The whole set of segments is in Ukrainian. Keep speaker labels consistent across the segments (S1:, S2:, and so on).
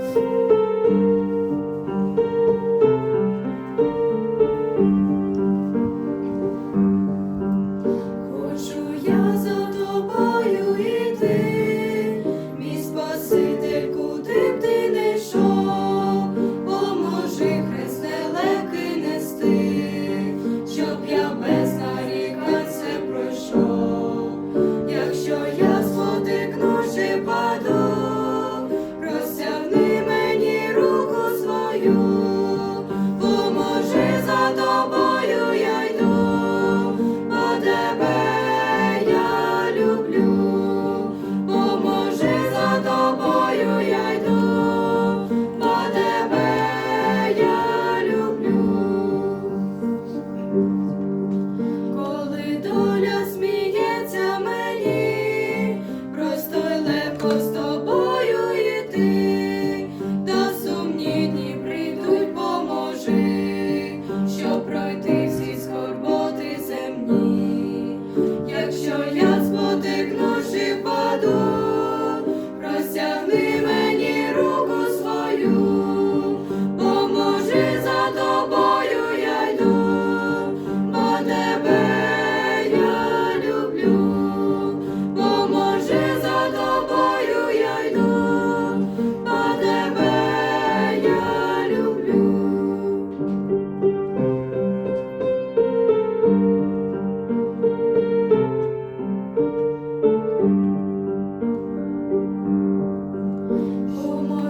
S1: Thank you.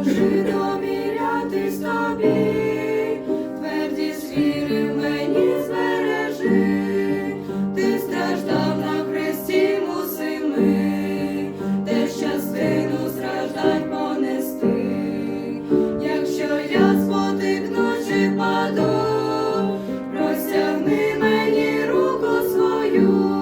S1: Допоможи довірятись тобі, твердість мені збережи, ти страждав на хресті мусими, те щастину страждань понести, якщо я спотикнусь чи паду, простягни мені руку свою.